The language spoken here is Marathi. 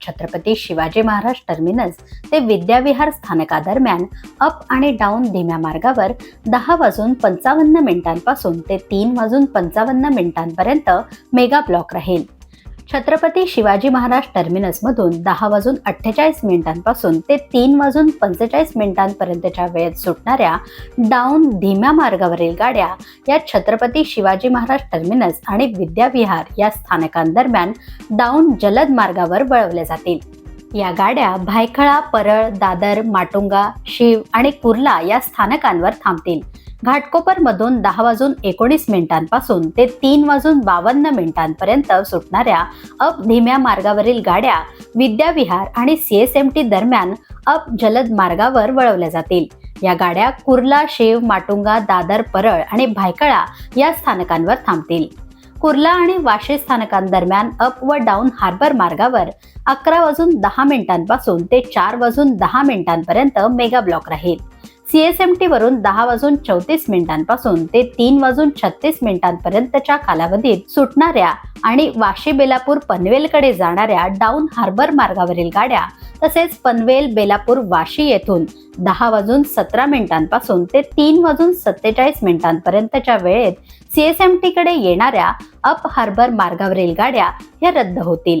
छत्रपती शिवाजी महाराज टर्मिनस ते विद्याविहार स्थानकादरम्यान अप आणि डाऊन धीम्या मार्गावर दहा वाजून पंचावन्न मिनिटांपासून ते तीन वाजून पंचावन्न मिनिटांपर्यंत मेगा ब्लॉक राहील. छत्रपती शिवाजी महाराज टर्मिनसमधून दहा वाजून अठ्ठेचाळीस मिनिटांपासून ते तीन वाजून पंचेचाळीस मिनिटांपर्यंतच्या वेळेत सुटणाऱ्या डाऊन धीम्या मार्गावरील गाड्या या छत्रपती शिवाजी महाराज टर्मिनस आणि विद्याविहार या स्थानकांदरम्यान डाऊन जलद मार्गावर वळवल्या जातील. या गाड्या भायखळा परळ दादर माटुंगा शिव आणि कुर्ला या स्थानकांवर थांबतील. घाटकोपरमधून दहा वाजून एकोणीस मिनिटांपासून ते तीन वाजून बावन्न मिनिटांपर्यंत सुटणाऱ्या अप धीम्या मार्गावरील गाड्या विद्याविहार आणि सी एस एम टी दरम्यान अप जलद मार्गावर वळवल्या जातील. या गाड्या कुर्ला शिव माटुंगा दादर परळ आणि भायखळा या स्थानकांवर थांबतील. कुर्ला आणि वाशे स्थानकांदरम्यान अप व डाऊन हार्बर मार्गावर अकरा वाजून दहा मिनिटांपासून ते चार वाजून दहा मिनिटांपर्यंत मेगा ब्लॉक राहील. सीएसएमटी वरून दहा वाजून चौतीस मिनिटांपासून ते तीन वाजून छत्तीस मिनिटांपर्यंतच्या कालावधीत सुटणाऱ्या आणि वाशी बेलापूर पनवेलकडे जाणाऱ्या डाऊन हार्बर मार्गावरील गाड्या तसेच पनवेल बेलापूर वाशी येथून दहा वाजून सतरा मिनिटांपासून ते तीन वाजून सत्तेचाळीस मिनिटांपर्यंतच्या वेळेत सीएसएमटीकडे येणाऱ्या अप हार्बर मार्गावरील गाड्या ह्या रद्द होतील.